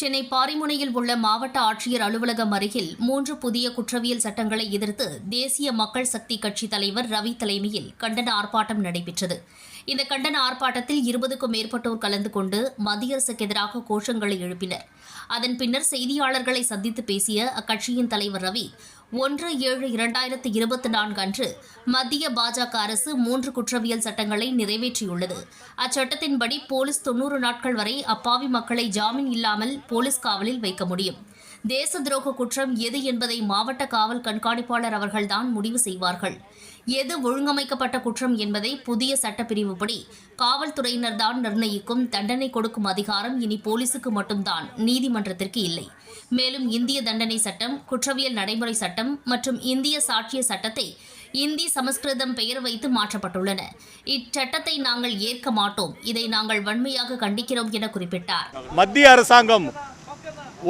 சென்னை பாரிமுனையில் உள்ள மாவட்ட ஆட்சியர் அலுவலகம் அருகில் மூன்று புதிய குற்றவியல் சட்டங்களை எதிர்த்து தேசிய மக்கள் சக்தி கட்சி தலைவர் ரவி தலைமையில் கண்டன ஆர்ப்பாட்டம் நடைபெற்றது. இந்த கண்டன ஆர்ப்பாட்டத்தில் இருபதுக்கும் மேற்பட்டோர் கலந்து கொண்டு மத்திய அரசுக்கு எதிராக கோஷங்களை எழுப்பினர். அதன் பின்னர் செய்தியாளர்களை சந்தித்து பேசிய அக்கட்சியின் தலைவர் ரவி ஒன்று ஏழு இரண்டாயிரத்து இருபத்தி நான்கு அன்று மத்திய பாஜக அரசு மூன்று குற்றவியல் சட்டங்களை நிறைவேற்றியுள்ளது. அச்சட்டத்தின்படி போலீஸ் தொன்னூறு நாட்கள் வரை அப்பாவி மக்களை ஜாமீன் இல்லாமல் போலீஸ் காவலில் வைக்க முடியும். தேச துரோக குற்றம் எது என்பதை மாவட்ட காவல் கண்காணிப்பாளர் அவர்கள்தான் முடிவு செய்வார்கள். எது ஒழுங்கமைக்கப்பட்ட குற்றம் என்பதை புதிய சட்டப்பிரிவுப்படி காவல்துறையினர் தான் நிர்ணயிக்கும் தண்டனை கொடுக்கும் அதிகாரம் இனி போலீசுக்கு மட்டும்தான் நீதிமன்றத்திற்கு இல்லை. மேலும் இந்திய தண்டனை சட்டம் குற்றவியல் நடைமுறை சட்டம் மற்றும் இந்திய சாட்சிய சட்டத்தை இந்தி சமஸ்கிருதம் பெயர் வைத்து மாற்றப்பட்டுள்ளன. இச்சட்டத்தை நாங்கள் ஏற்க மாட்டோம். இதை நாங்கள் வன்மையாக கண்டிக்கிறோம் என குறிப்பிட்டார். மத்திய அரசாங்கம்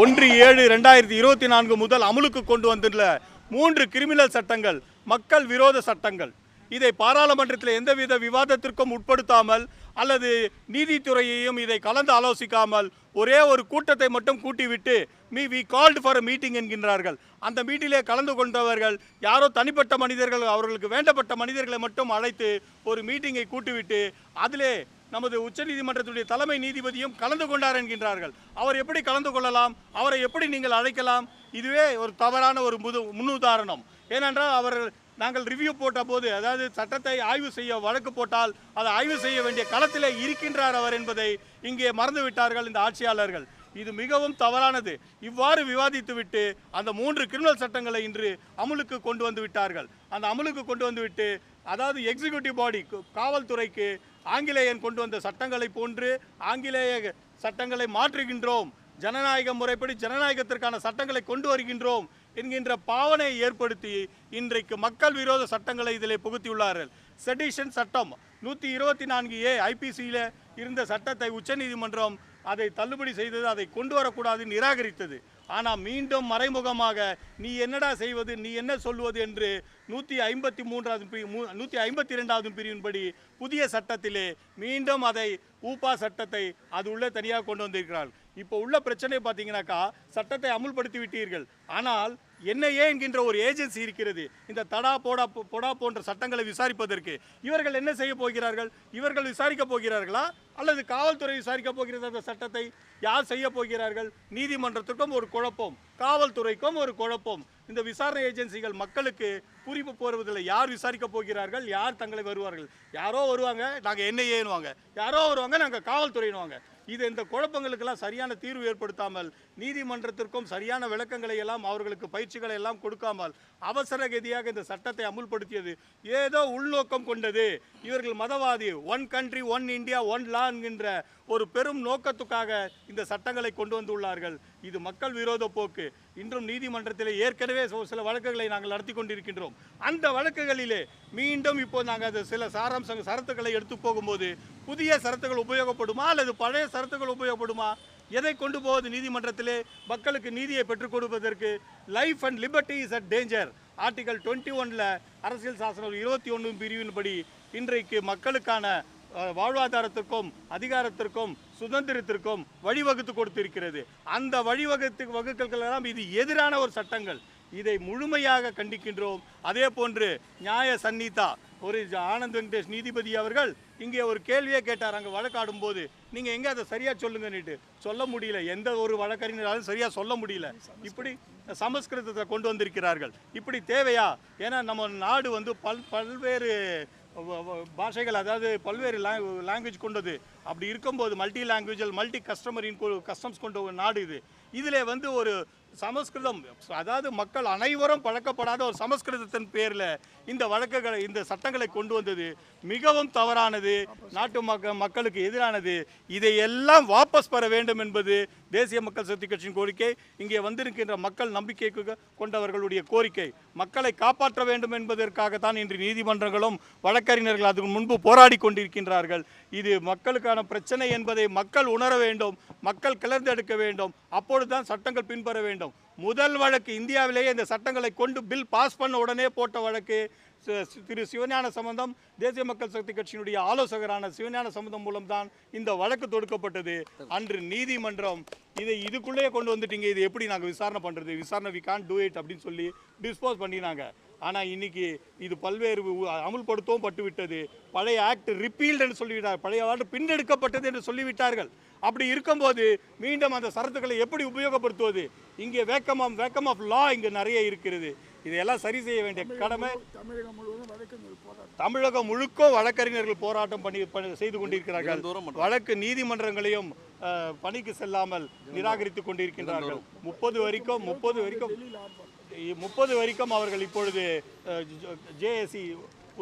ஒன்று ஏழு ரெண்டாயிரத்தி இருபத்தி நான்கு முதல் அமலுக்கு கொண்டு வந்துள்ள மூன்று கிரிமினல் சட்டங்கள் மக்கள் விரோத சட்டங்கள். இதை பாராளுமன்றத்தில் எந்தவித விவாதத்திற்கும் உட்படுத்தாமல் அல்லது நீதித்துறையையும் இதை கலந்து ஆலோசிக்காமல் ஒரே ஒரு கூட்டத்தை மட்டும் கூட்டிவிட்டு me we called for meeting என்கின்றார்கள். அந்த மீட்டிலே கலந்து கொண்டவர்கள் யாரோ தனிப்பட்ட மனிதர்கள் அவர்களுக்கு வேண்டப்பட்ட மனிதர்களை மட்டும் அழைத்து ஒரு மீட்டிங்கை கூட்டிவிட்டு அதிலே நமது உச்சநீதிமன்றத்துடைய தலைமை நீதிபதியும் கலந்து கொண்டார் என்கின்றார்கள். அவர் எப்படி கலந்து கொள்ளலாம்? அவரை எப்படி நீங்கள் அழைக்கலாம்? இதுவே ஒரு தவறான ஒரு முது முன்னுதாரணம். ஏனென்றால் அவர் நாங்கள் ரிவ்யூ போட்ட போது அதாவது சட்டத்தை ஆய்வு செய்ய வழக்கு போட்டால் அதை ஆய்வு செய்ய வேண்டிய களத்திலே இருக்கின்றார் அவர் என்பதை இங்கே மறந்துவிட்டார்கள் இந்த ஆட்சியாளர்கள். இது மிகவும் தவறானது. இவ்வாறு விவாதித்துவிட்டு அந்த மூன்று கிரிமினல் சட்டங்களை இன்று அமுலுக்கு கொண்டு வந்து விட்டார்கள். அந்த அமுலுக்கு கொண்டு வந்துவிட்டு அதாவது எக்ஸிக்யூட்டிவ் பாடி காவல்துறைக்கு ஆங்கிலேயன் கொண்டு வந்த சட்டங்களை போன்று ஆங்கிலேய சட்டங்களை மாற்றுகின்றோம். ஜனநாயக முறைப்படி ஜனநாயகத்திற்கான சட்டங்களை கொண்டு வருகின்றோம். என்கின்ற பாவனை ஏற்படுத்தி இன்றைக்கு மக்கள் விரோத சட்டங்களை இதிலே புகுத்தியுள்ளார்கள். செடிஷன் சட்டம் நூற்றி இருபத்தி நான்கு ஏ ஐபிசியில் இருந்த சட்டத்தை உச்சநீதிமன்றம் அதை தள்ளுபடி செய்தது அதை கொண்டு வரக்கூடாது நிராகரித்தது. ஆனால் மீண்டும் மறைமுகமாக நீ என்னடா செய்வது நீ என்ன சொல்வது என்று நூற்றி ஐம்பத்தி மூன்றாவது பிரி நூற்றி ஐம்பத்தி ரெண்டாவது பிரிவின்படி புதிய சட்டத்திலே மீண்டும் அதை ஊப்பா சட்டத்தை அது உள்ளே தனியாக கொண்டு வந்திருக்கிறார்கள். இப்போ உள்ள பிரச்சனை பார்த்தீங்கன்னாக்கா சட்டத்தை அமுல்படுத்தி விட்டீர்கள் ஆனால் என்ஐஏ என்கின்ற ஒரு ஏஜென்சி இருக்கிறது. இந்த தடா போடா பொடா போன்ற சட்டங்களை விசாரிப்பதற்கு. இவர்கள் என்ன செய்ய போகிறார்கள்? இவர்கள் விசாரிக்க போகிறார்களா? அல்லது காவல்துறை விசாரிக்க போகிறது அந்த சட்டத்தை? யார் செய்ய போகிறார்கள்? நீதிமன்றத்திற்கும் ஒரு குழப்பம். காவல்துறைக்கும் ஒரு குழப்பம். இந்த விசாரணை ஏஜென்சிகள் மக்களுக்கு புரிவு போடுவதில்லை யார் விசாரிக்க போகிறார்கள்? யார் தங்களை வருவார்கள்? யாரோ வருவாங்க நாங்கள் என்ஐஏன்னுவாங்க யாரோ வருவாங்க நாங்கள் காவல்துறையினுவாங்க இது இந்த குழப்பங்களுக்கெல்லாம் சரியான தீர்வு ஏற்படுத்தாமல் நீதிமன்றத்திற்கும் சரியான விளக்கங்களை எல்லாம் அவர்களுக்கு பயிற்சிகளை எல்லாம் கொடுக்காமல் அவசர கதியாக இந்த சட்டத்தை அமுல்படுத்தியது. ஏதோ உள்நோக்கம் கொண்டது. இவர்கள் மதவாதி one country one India one law என்கின்ற ஒரு பெரும் நோக்கத்துக்காக இந்த சட்டங்களை கொண்டு வந்துள்ளார்கள். இது மக்கள் விரோத போக்கு. இன்றும் நீதிமன்றத்திலே ஏற்கனவே சில வழக்குகளை நாங்கள் நடத்தி கொண்டிருக்கின்றோம். அந்த வழக்குகளிலே மீண்டும் இப்போ நாங்கள் அது சில சாராம்ச சரத்துக்களை எடுத்து போகும்போது புதிய சரத்துகள் உபயோகப்படுமா அல்லது பழைய சரத்துகள் உபயோகப்படுமா? எதை கொண்டு போவது நீதிமன்றத்திலே? மக்களுக்கு நீதியை பெற்றுக் கொடுப்பதற்கு life and liberty is at danger article twenty ஒன்ல அரசியல் சாசனம் இருபத்தி ஒன்று பிரிவின்படி இன்றைக்கு மக்களுக்கான வாழ்வாதாரத்திற்கும் அதிகாரத்திற்கும் சுதந்திரத்திற்கும் வழிவகுத்து கொடுத்திருக்கிறது. அந்த வழிவகுத்து வகுக்கல்களெல்லாம் இது எதிரான ஒரு சட்டங்கள். இதை முழுமையாக கண்டிக்கின்றோம். அதே போன்று நியாய சந்நிதா ஒரு ஆனந்த் வெங்கடேஷ் நீதிபதி அவர்கள் இங்கே ஒரு கேள்வியே கேட்டார். அங்கே வழக்காடும் போது நீங்கள் எங்கே அதை சரியாக சொல்லுங்கன்னுட்டு. சொல்ல முடியல. எந்த ஒரு வழக்கறிஞராலும் சரியாக சொல்ல முடியல. இப்படி சமஸ்கிருதத்தை கொண்டு வந்திருக்கிறார்கள். இப்படி தேவையா? ஏன்னா நம்ம நாடு வந்து பல் பல்வேறு பாஷைகள் அதாவது பல்வேறு லாங்குவேஜ் கொண்டது. அப்படி இருக்கும்போது மல்டி லாங்குவேஜல் மல்டி கஸ்டமரின் கஸ்டம்ஸ் கொண்ட ஒரு நாடு இது. இதில் வந்து ஒரு சமஸ்கிருதம் அதாவது மக்கள் அனைவரும் பழக்கப்படாத ஒரு சமஸ்கிருதத்தின் பேரில் இந்த வழக்குகளை இந்த சட்டங்களை கொண்டு வந்தது. மிகவும் தவறானது. நாட்டு மக்க மக்களுக்கு எதிரானது. இதையெல்லாம் வாபஸ் பெற வேண்டும் என்பது தேசிய மக்கள் சக்தி கட்சியின் கோரிக்கை. இங்கே வந்திருக்கின்ற மக்கள் நம்பிக்கை கொண்டவர்களுடைய கோரிக்கை. மக்களை காப்பாற்ற வேண்டும் என்பதற்காகத்தான் இன்று நீதிமன்றங்களும் வழக்கறிஞர்கள் அதுக்கு முன்பு போராடி கொண்டிருக்கின்றார்கள். இது மக்களுக்கான பிரச்சனை என்பதை மக்கள் உணர வேண்டும் மக்கள் கிளர்ந்தெடுக்க வேண்டும். அப்பொழுதுதான் சட்டங்கள் பின்பற வேண்டும். முதல் வழக்கு இந்தியாவிலேயே இந்த சட்டங்களை கொண்டு பில் பாஸ் பண்ண உடனே போட்ட வழக்கு திரு சிவஞான சம்பந்தம் தேசிய மக்கள் சக்தி கட்சியினுடைய ஆலோசகரான சிவஞான சம்பந்தம் மூலம்தான் இந்த வழக்கு தொடுக்கப்பட்டது. அன்று நீதிமன்றம் இதை இதுக்குள்ளேயே கொண்டு வந்துட்டீங்க. இது எப்படி நாங்கள் விசாரணை பண்ணுறது விசாரணை வி கான் டூ இட் அப்படின்னு சொல்லி டிஸ்போஸ் பண்ணினாங்க. ஆனால் இன்னைக்கு இது பல்வேறு அமுல்படுத்தவும் பட்டு விட்டது பழைய ஆக்ட் ரிப்பீல்டுன்னு சொல்லிவிட்டார் பழைய ஆண்டு பின்னெடுக்கப்பட்டது என்று சொல்லிவிட்டார்கள். அப்படி இருக்கும்போது மீண்டும் அந்த சரத்துக்களை எப்படி உபயோகப்படுத்துவது? இங்கே vacuum of vacuum of law இங்கே நிறைய இருக்கிறது. இதையெல்லாம் சரி செய்ய வேண்டிய கடமை தமிழகம் முழுவதும் தமிழகம் முழுக்க வழக்கறிஞர்கள் போராட்டம் பண்ணி செய்து கொண்டிருக்கிறார்கள். வழக்கு நீதிமன்றங்களையும் பணிக்கு செல்லாமல் நிராகரித்துக் கொண்டிருக்கின்றார்கள். முப்பது வரைக்கும் முப்பது வரைக்கும் முப்பது வரைக்கும் அவர்கள் இப்பொழுது ஜேஏசி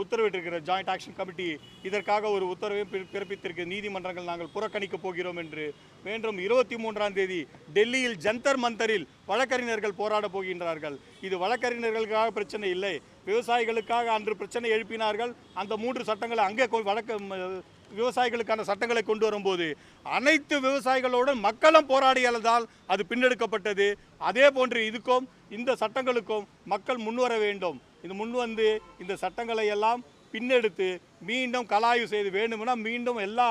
உத்தரவிட்டிருக்கிற ஜாயிண்ட் ஆக்ஷன் கமிட்டி இதற்காக ஒரு உத்தரவை பிறப்பித்திருக்க. நீதிமன்றங்கள் நாங்கள் புறக்கணிக்க போகிறோம் என்று. மீண்டும் இருபத்தி மூன்றாம் தேதி டெல்லியில் ஜந்தர் மந்தரில் வழக்கறிஞர்கள் போராட போகின்றார்கள். இது வழக்கறிஞர்களுக்காக பிரச்சனை இல்லை. விவசாயிகளுக்காக அன்று பிரச்சனை எழுப்பினார்கள். அந்த மூன்று சட்டங்களை அங்கே வழக்க வழக்கு விவசாயிகளுக்கான சட்டங்களை கொண்டு வரும்போது அனைத்து விவசாயிகளுடன் மக்களும் போராடியதால் அது பின்னெடுக்கப்பட்டது. அதே போன்று இதுக்கும் இந்த சட்டங்களுக்கும் மக்கள் முன்வர வேண்டும். இது முன் வந்து இந்த சட்டங்களை எல்லாம் பின்னெடுத்து மீண்டும் கலாய்வு செய்து வேண்டுமென மீண்டும் எல்லா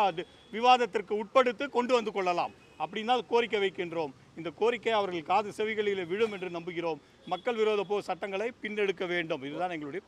விவாதத்திற்கு உட்படுத்து கொண்டு வந்து கொள்ளலாம். அப்படின்னா கோரிக்கை வைக்கின்றோம். இந்த கோரிக்கை அவர்கள் காது செவிகளில் விழும் என்று நம்புகிறோம். மக்கள் விரோத போ சட்டங்களை பின்னெடுக்க வேண்டும். இதுதான் எங்களுடைய